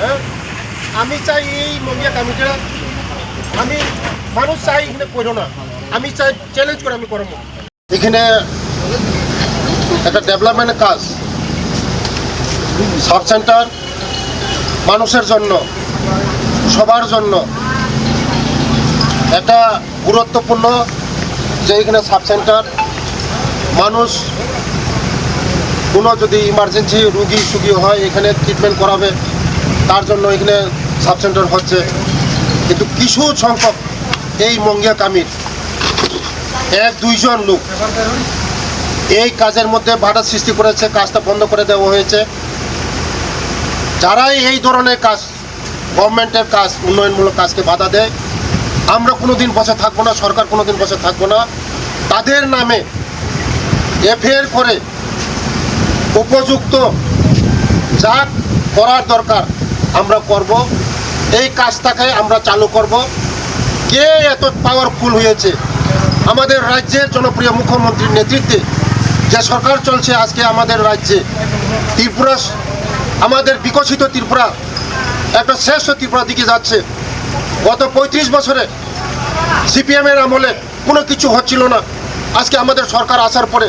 হ্যাঁ? আমি চাই এই মঙ্গিয়া কমিটিটা আমি মানুষ চাই এখানে করো না। আমি চাই চ্যালেঞ্জ করে আমি করব। এখানে একটা ডেভেলপমেন্টের কাজ। সাব সেন্টার মানুষের জন্য, সবার জন্য। একটা গুরুত্বপূর্ণ যে এখানে সাব সেন্টার মানুষ, কোনো যদি ইমার্জেন্সি রুগী সুগী হয়, এখানে ট্রিটমেন্ট করাবে। তার জন্য এখানে সাব সেন্টার হচ্ছে। কিন্তু কিছু সংখ্যক এই মঙ্গিয়া কামির এক, দুইজন লোক এই কাজের মধ্যে বাধা সৃষ্টি করেছে, কাজটা বন্ধ করে দেওয়া হয়েছে। যারাই এই ধরনের কাজ, গভর্নমেন্টের কাজ, উন্নয়নমূলক কাজকে বাধা দেয়, আমরা কোনো দিন বসে থাকব না, সরকার কোনোদিন বসে থাকব না। তাদের নামে এফআইআর করে উপযুক্ত যা করার দরকার আমরা করব। এই কাজটাকে আমরা চালু করব। কে এত পাওয়ারফুল হয়েছে? আমাদের রাজ্যের জনপ্রিয় মুখ্যমন্ত্রীর নেতৃত্বে যে সরকার চলছে আজকে আমাদের রাজ্যে, ত্রিপুরা, আমাদের বিকশিত ত্রিপুরা, একটা শ্রেষ্ঠ ত্রিপুরা দিকে যাচ্ছে। গত পঁয়ত্রিশ বছরে সিপিএমের আমলে কোনো কিছু হচ্ছিল না। আজকে আমাদের সরকার আসার পরে